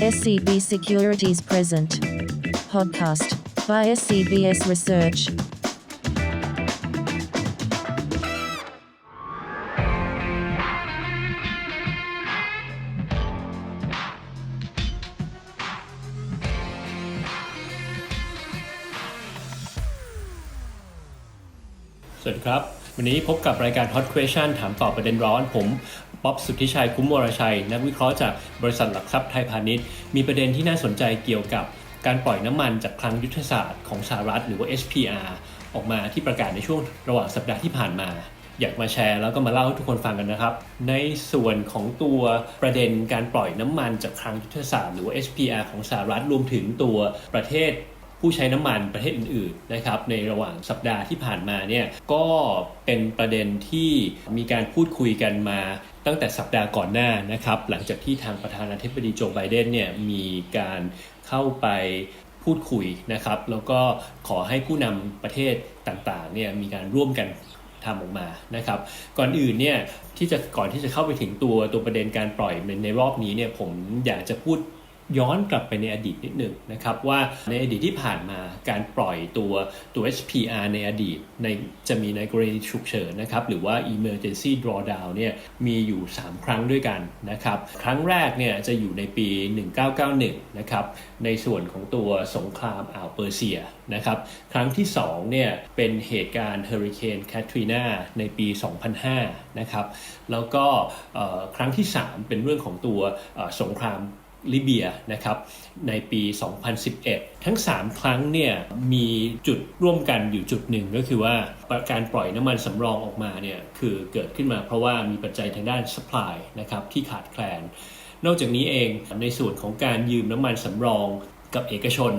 SCB Securities Present. Podcast by SCBS Research. สวัสดีครับ วันนี้พบกับรายการ Hot Question ถามตอบประเด็นร้อนผม ป๊อบสุทธิชัยคุ้มวรชัย นักวิเคราะห์จากบริษัทหลักทรัพย์ไทยพาณิชย์ มีประเด็นที่น่าสนใจเกี่ยวกับการปล่อยน้ำมันจากคลังยุทธศาสตร์ของสหรัฐหรือว่า SPR ออกมาที่ประกาศในช่วงระหว่างสัปดาห์ที่ผ่านมา อยากมาแชร์แล้วก็มาเล่าให้ทุกคนฟังกันนะครับ ในส่วนของตัวประเด็นการปล่อยน้ำมันจากคลังยุทธศาสตร์หรือว่า SPR ของสหรัฐรวมถึงตัวประเทศ ผู้ใช้น้ำมันประเทศอื่นๆนะครับในระหว่างสัปดาห์ที่ผ่านมาเนี่ยก็เป็นประเด็นที่มีการพูดคุยกันมาตั้งแต่สัปดาห์ก่อนหน้านะครับหลังจากที่ทางประธานาธิบดีโจไบเดนเนี่ยมีการเข้าไปพูดคุยนะครับแล้วก็ขอให้ผู้นำประเทศต่างๆเนี่ยมีการร่วมกันทำออกมานะครับ ก่อนอื่นเนี่ยที่จะก่อนที่จะเข้าไปถึงตัวตัวประเด็นการปล่อยในในรอบนี้เนี่ยผมอยากจะพูด ย้อนกลับไปในอดีตนิดหนึ่งนะครับว่าในอดีตที่ผ่านมาการปล่อยตัวตัว HPR ในอดีตในจะมีในกรณีฉุกเฉินนะครับหรือว่า emergency drawdown เนี่ยมีอยู่ 3 ครั้งด้วยกันนะครับครั้งแรกเนี่ยจะอยู่ในปี 1991นะครับในส่วนของตัวสงครามอ่าวเปอร์เซียนะครับครั้งที่2เนี่ยเป็นเหตุการณ์เฮอริเคนแคทรีนาในปี 2005นะครับแล้วก็ครั้งที่ 3 เป็นเรื่องของตัวสงคราม ลิเบียนะครับในปี 2011 ทั้ง 3 ครั้งเนี่ยมีจุดร่วมกันอยู่จุดหนึ่งก็คือว่าการปล่อยน้ำมันสำรองออกมาเนี่ยคือเกิดขึ้นมาเพราะว่ามีปัจจัยทางด้าน supply นะครับที่ขาดแคลน นอกจากนี้เองในส่วนของการยืมน้ำมันสำรองกับเอกชน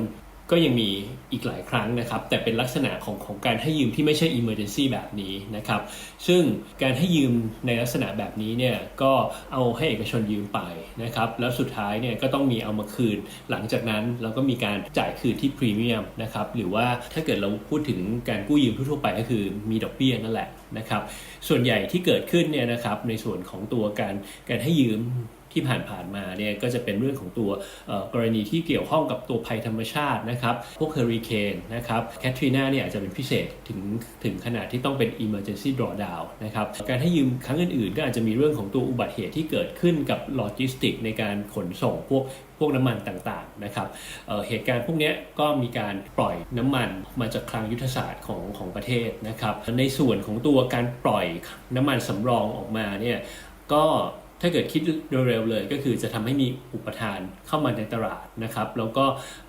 ก็ยังมีอีกหลายครั้งนะครับ แต่เป็นลักษณะของของการให้ยืมที่ไม่ใช่ emergency แบบนี้นะครับ ซึ่งการให้ยืมในลักษณะแบบนี้เนี่ยก็เอาให้เอกชนยืมไปนะครับ แล้วสุดท้ายเนี่ยก็ต้องมีเอามาคืน หลังจากนั้นเราก็มีการจ่ายคืนที่พรีเมียมนะครับ หรือว่าถ้าเกิดเราพูดถึงการกู้ยืมทั่วไปก็คือมีดอกเบี้ยนั่นแหละนะครับ ส่วนใหญ่ที่เกิดขึ้นเนี่ยนะครับในส่วนของตัวการการให้ยืม ที่ผ่านๆมาเนี่ยก็จะเป็นเรื่องของตัวกรณีที่เกี่ยวข้องกับตัวภัยธรรมชาตินะครับ พวกเฮอริเคนนะครับแคทรีนาเนี่ยอาจจะเป็นพิเศษถึงถึงขนาดที่ต้องเป็น emergency drawdown นะครับการให้ยืมครั้งอื่นๆ ก็อาจจะมีเรื่องของตัวอุบัติเหตุที่เกิดขึ้นกับโลจิสติกในการขนส่งพวกพวกน้ำมันต่างๆนะครับเเหตุการณ์พวกนี้ก็มีการปล่อยน้ำมันมาจากคลังยุทธศาสตร์ของของประเทศนะครับ ในส่วนของตัวการปล่อยน้ำมันสำรองออกมาเนี่ยก็ ถ้าเกิดคิดเร็วๆเลยก็คือจะทำให้มีอุปทานเข้ามาในตลาดนะครับ แล้วก็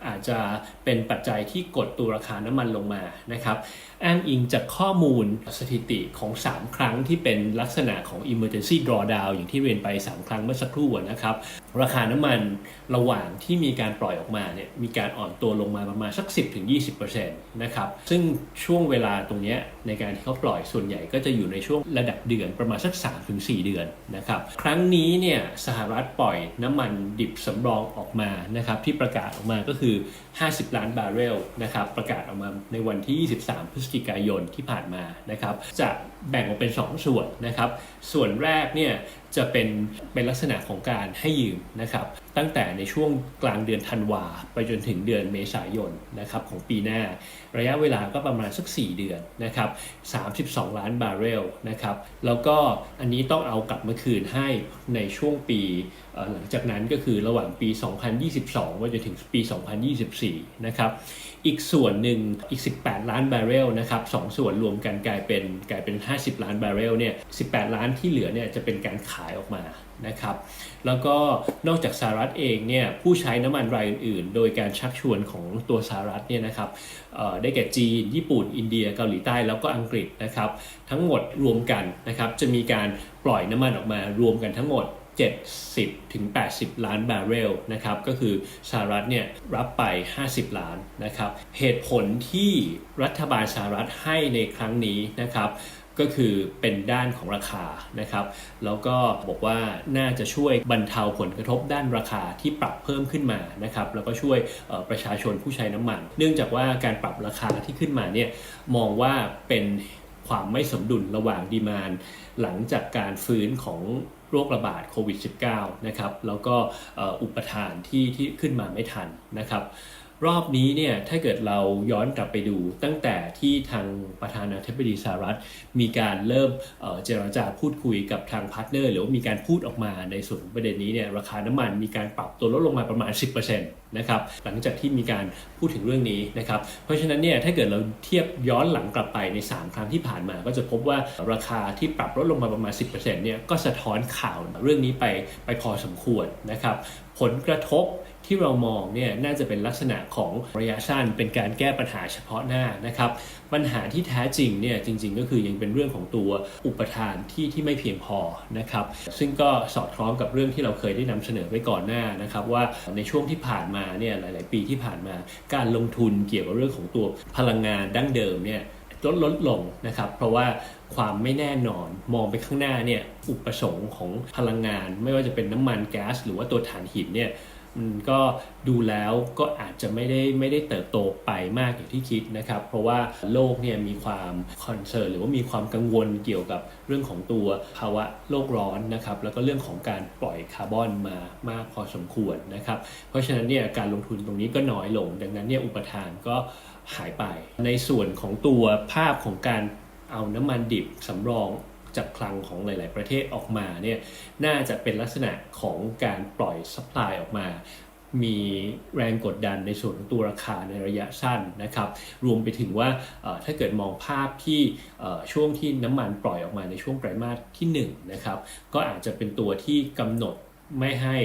อาจจะเป็นปัจจัยที่กดตัวราคาน้ำมันลงมานะครับ อ้างอิงจากข้อมูลสถิติของ 3 ครั้งที่เป็นลักษณะของ emergency drawdown อย่างที่เรียนไป 3 ครั้งเมื่อสักครู่นะครับ ราคาน้ำมันระหว่างที่มีการปล่อยออกมาเนี่ยมีการอ่อนตัวลงมาประมาณสัก 10-20%นะครับ ซึ่งช่วงเวลาตรงเนี้ยในการที่เขาปล่อยส่วนใหญ่ก็จะอยู่ในช่วงระดับเดือนประมาณสัก 3-4 เดือนนะครับ ครั้งนี้เนี่ยสหรัฐปล่อยน้ำมันดิบสำรองออกมานะครับที่ประกาศออกมาก็คือ 50 ล้านบาร์เรลนะครับประกาศออกมาในวันที่ 23 พฤศจิกายนที่ผ่านมานะครับจะแบ่งออกเป็น 2 ส่วนนะครับ ส่วนแรกเนี่ยจะเป็นเป็นลักษณะของการให้ยืมนะครับตั้งแต่ในช่วงกลางเดือนธันวาไปจนถึงเดือนเมษายนนะครับของปีหน้า ระยะเวลาก็ประมาณสัก 4 เดือนนะครับ32 ล้านบาร์เรลนะครับแล้วก็อันนี้ต้องเอากลับมาคืนให้ในช่วงปีหลังจากนั้นก็คือระหว่างปี 2022ไปจนถึงปี 2024 นะครับ อีกส่วนหนึ่งอีก 18 ล้านบาร์เรลนะครับสองส่วนรวมกันกลายเป็นกลายเป็น 50 ล้านบาร์เรลเนี่ย 18 ล้านที่เหลือเนี่ยจะเป็นการขายออกมานะครับ แล้วก็นอกจากสหรัฐเองเนี่ยผู้ใช้น้ำมันรายอื่นๆ โดยการชักชวนของตัวสหรัฐเนี่ยนะครับได้แก่จีน ญี่ปุ่น อินเดีย เกาหลีใต้แล้วก็อังกฤษนะครับ ทั้งหมดรวมกันนะครับจะมีการปล่อยน้ำมันออกมารวมกันทั้งหมด 70ถึง80 ล้านบาร์เรลนะครับก็คือสหรัฐเนี่ยรับไป 50 ล้านนะครับเหตุผลที่รัฐบาลสหรัฐให้ในครั้งนี้นะครับก็คือเป็นด้านของราคานะครับ แล้วก็บอกว่าน่าจะช่วยบรรเทาผลกระทบด้านราคาที่ปรับเพิ่มขึ้นมานะครับ แล้วก็ช่วยประชาชนผู้ใช้น้ำมัน เนื่องจากว่าการปรับราคาที่ขึ้นมาเนี่ยมองว่าเป็น ความไม่สมดุลระหว่างดีมานหลังจากการฟื้นของโรคระบาดโควิด -19 นะครับแล้วก็อุปทานที่ที่ขึ้นมาไม่ทันนะครับ รอบนี้เนี่ยถ้าเกิดเราย้อนกลับไปดูตั้งแต่ที่ทางประธานาธิบดีสหรัฐ มีการเริ่มเจรจาพูดคุยกับทางพาร์ทเนอร์หรือว่ามีการพูดออกมาในส่วนประเด็นนี้เนี่ยราคาน้ำมันมีการปรับตัวลดลงมาประมาณ 10%นะครับหลังจากที่มีการพูดถึงเรื่องนี้นะครับเพราะฉะนั้นเนี่ยถ้าเกิดเราเทียบย้อนหลังกลับไปใน 3 ครั้งที่ผ่านมา ก็จะพบว่าราคาที่ปรับลดลงมาประมาณ 10%เนี่ยก็สะท้อนข่าวเรื่องนี้ไปไปพอสมควรนะครับผลกระทบ ที่เรามองเนี่ยน่าจะเป็นลักษณะของระยะสั้นเป็นการแก้ปัญหาเฉพาะหน้านะครับปัญหาที่แท้จริงเนี่ยจริง ๆ ก็คือยังเป็นเรื่องของตัวอุปทานที่ที่ไม่เพียงพอนะครับซึ่งก็สอดคล้องกับเรื่องที่เราเคยได้นำเสนอไว้ก่อนหน้านะครับว่าในช่วงที่ผ่านมาเนี่ยหลาย ๆ ปีที่ผ่านมา การลงทุนเกี่ยวกับเรื่องของตัวพลังงานดั้งเดิมเนี่ยลดลดลงนะครับเพราะว่าความไม่แน่นอนมองไปข้างหน้าเนี่ยอุปสงค์ของพลังงาน ไม่ว่าจะเป็นน้ำมันแก๊ส หรือว่าตัวถ่านหินเนี่ย มันก็ดูแล้วก็อาจจะไม่ได้ไม่ได้เติบโตไปมากอย่างที่คิดนะครับ เพราะว่าโลกเนี่ยมีความคอนเซิร์นหรือว่ามีความกังวลเกี่ยวกับเรื่องของตัวภาวะโลกร้อนนะครับ แล้วก็เรื่องของการปล่อยคาร์บอนมามากพอสมควรนะครับ เพราะฉะนั้นเนี่ยการลงทุนตรงนี้ก็น้อยลง ดังนั้นเนี่ยอุปทานก็หายไป ในส่วนของตัวภาพของการเอาน้ำมันดิบสำรอง จากคลังของหลาย ๆ ประเทศออกมาเนี่ยน่าจะเป็นลักษณะของการปล่อยสป라이ออกมา มีแรงกดดันในส่วนของตัวราคาในระยะสั้นนะครับ รวมไปถึงว่าถ้าเกิดมองภาพที่ช่วงที่น้ำมันปล่อยออกมาในช่วงไตรมาสที่1นะครับก็อาจจะเป็นตัวที่กำหนด ไม่ให้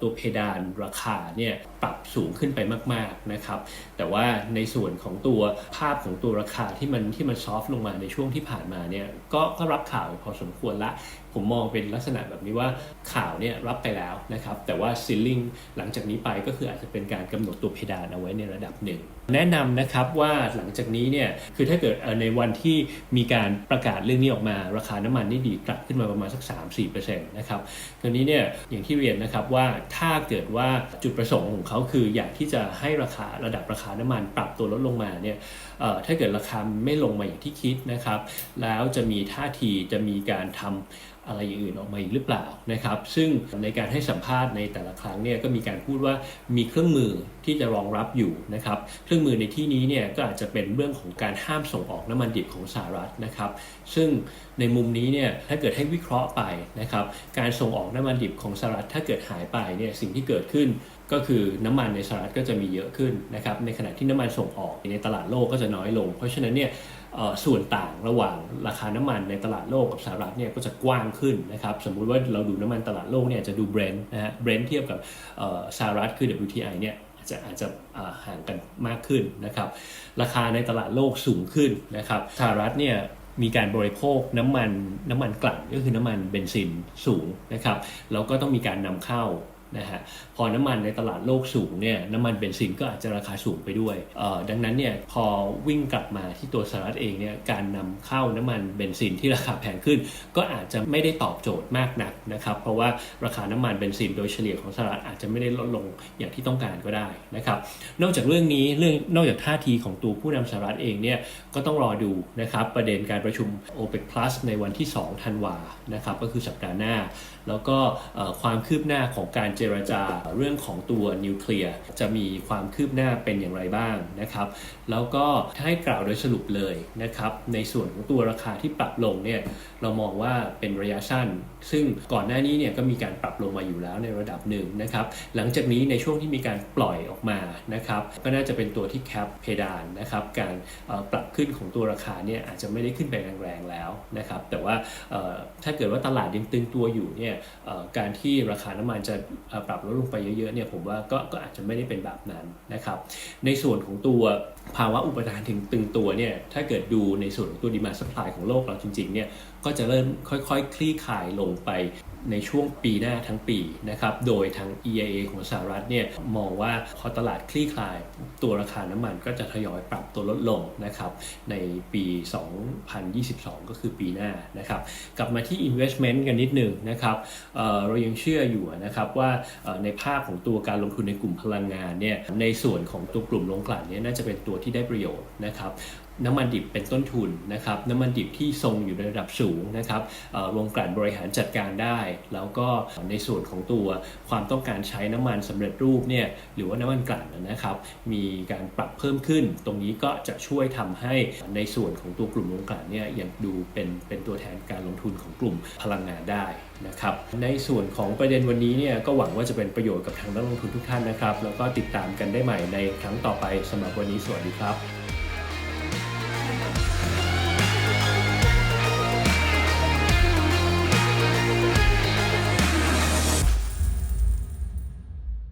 ตัวเพดานราคาเนี่ยปรับสูงขึ้นไปมากๆนะครับ แต่ว่าในส่วนของตัวภาพของตัวราคาที่มันที่มันซอฟต์ลงมาในช่วงที่ผ่านมาเนี่ยก็ก็รับข่าวพอสมควรละ ผมมองเป็นลักษณะแบบนี้ว่าข่าวเนี่ยรับไปแล้วนะครับ แต่ว่าซีลิงหลังจากนี้ไปก็คืออาจจะเป็นการกำหนดตัวเพดานเอาไว้ในระดับหนึ่ง แนะนำนะครับว่าหลังจากนี้เนี่ยคือถ้าเกิดในวันที่มีการประกาศเรื่องนี้ออกมา ราคาน้ำมันนี่ดีกลับขึ้นมาประมาณสัก 3-4%นะครับคราวนี้เนี่ยอย่างที่เรียนนะครับว่าถ้าเกิดว่าจุดประสงค์ของเขาคืออยากที่จะให้ราคาระดับราคาน้ำมันปรับตัวลดลงมาเนี่ยถ้าเกิดราคาไม่ลงมาอย่างที่คิดนะครับแล้วจะมีท่าทีจะมีการทำ อะไรอย่างอื่นออกมาอีกหรือเปล่านะครับ ซึ่งในการให้สัมภาษณ์ในแต่ละครั้งเนี่ยก็มีการพูดว่ามีเครื่องมือที่จะรองรับอยู่นะครับ เครื่องมือในที่นี้เนี่ยก็อาจจะเป็นเรื่องของการห้ามส่งออกน้ำมันดิบของสหรัฐนะครับ ซึ่งในมุมนี้เนี่ยถ้าเกิดให้วิเคราะห์ไปนะครับ การส่งออกน้ำมันดิบของสหรัฐถ้าเกิดหายไปเนี่ยสิ่งที่เกิดขึ้นก็คือน้ำมันในสหรัฐก็จะมีเยอะขึ้นนะครับ ในขณะที่น้ำมันส่งออกในตลาดโลกก็จะน้อยลง เพราะฉะนั้นเนี่ย ส่วนต่างระหว่างราคาน้ำมันในตลาดโลกกับสหรัฐเนี่ยก็จะกว้างขึ้นนะครับ สมมุติว่าเราดูน้ำมันตลาดโลกเนี่ยจะดูเบรนท์นะฮะเบรนท์เทียบกับสหรัฐคือ WTI เนี่ยอาจจะอาจจะห่างกันมากขึ้นนะครับ ราคาในตลาดโลกสูงขึ้นนะครับสหรัฐเนี่ยมีการบริโภคน้ำมันน้ำมันกลั่นก็คือน้ำมันเบนซินสูงนะครับแล้วก็ต้องมีการนำเข้า นะฮะพอน้ำมันในตลาดโลกสูงเนี่ยน้ำมันเบนซินก็อาจจะราคาสูงไปด้วยดังนั้นเนี่ยพอวิ่งกลับมาที่ตัวสหรัฐเองเนี่ยการนำเข้าน้ำมันเบนซินที่ราคาแพงขึ้น ก็อาจจะไม่ได้ตอบโจทย์มากนักนะครับเพราะว่าราคาน้ำมันเบนซินโดยเฉลี่ยของสหรัฐอาจจะไม่ได้ลดลงอย่างที่ต้องการก็ได้นะครับนอกจากเรื่องนี้เรื่องนอกจากท่าทีของตัวผู้นำสหรัฐเองเนี่ยก็ต้องรอดูนะครับประเด็นการประชุม OPEC Plus ในวันที่ 2 ธันวานะครับก็คือสัปดาห์หน้าแล้วก็ความคืบหน้าของการเจรจาเรื่องของตัวนิวเคลียร์จะมีความคืบหน้าเป็นอย่างไรบ้างนะครับ แล้วก็ถ้าให้กล่าวโดยสรุปเลยนะครับในส่วนของตัวราคาที่ปรับลงเนี่ยเรามองว่าเป็นระยะสั้น ซึ่งก่อนหน้านี้เนี่ยก็มีการปรับลงมาอยู่แล้วในระดับหนึ่งนะครับหลังจากนี้ในช่วงที่มีการปล่อยออกมานะครับก็น่าจะเป็นตัวที่แคปเพดานนะครับการปรับขึ้นของตัวราคาเนี่ยอาจจะไม่ได้ขึ้นไปแรงๆแล้วนะครับแต่ว่าถ้าเกิดว่าตลาดยังตึงตัวอยู่เนี่ยเอ่ยการที่ราคาน้ำมันจะปรับลดลงไปเยอะๆเนี่ยผมว่าก็ก็อาจจะไม่ได้เป็นแบบนั้นนะครับ ในส่วนของตัวภาวะอุปทานถึงตึงตัวเนี่ยถ้าเกิดดูในส่วนของตัวดีมาสปายของโลกเราจริงๆเนี่ยก็จะเริ่มค่อยๆ คลี่คลายลงไป ในช่วงปีหน้าทั้งปีนะครับ โดยทาง EIA ของสหรัฐเนี่ยมองว่าพอตลาดคลี่คลาย ตัวราคาน้ำมันก็จะทยอยปรับตัวลดลงนะครับในปี 2022 ก็คือปีหน้านะครับ กลับมาที่ investment กันนิดหนึ่งนะครับเเรายังเชื่ออยู่นะครับว่าในภาพของตัวการลงทุนในกลุ่มพลังงานเนี่ยในส่วนของตัวกลุ่มลงกลั่นเนี่ยน่าจะเป็นตัวที่ได้ประโยชน์นะครับ น้ำมันดิบเป็นต้นทุนนะครับน้ำมันดิบที่ทรงอยู่ในระดับสูงนะครับเอ่อโรงกลั่นบริหารจัดการได้ แล้วก็ในส่วนของตัวความต้องการใช้น้ำมันสำเร็จรูปเนี่ยหรือว่าน้ำมันกลั่นนะครับ มีการปรับเพิ่มขึ้น ตรงนี้ก็จะช่วยทำให้ในส่วนของตัวกลุ่มโรงกลั่นเนี่ยยังดูเป็นเป็นตัวแทนการลงทุนของกลุ่มพลังงานได้นะครับในส่วนของประเด็นวันนี้เนี่ยก็หวังว่าจะเป็นประโยชน์กับทางนักลงทุนทุกท่านนะครับ แล้วก็ติดตามกันได้ใหม่ในครั้งต่อไปสำหรับวันนี้สวัสดีครับ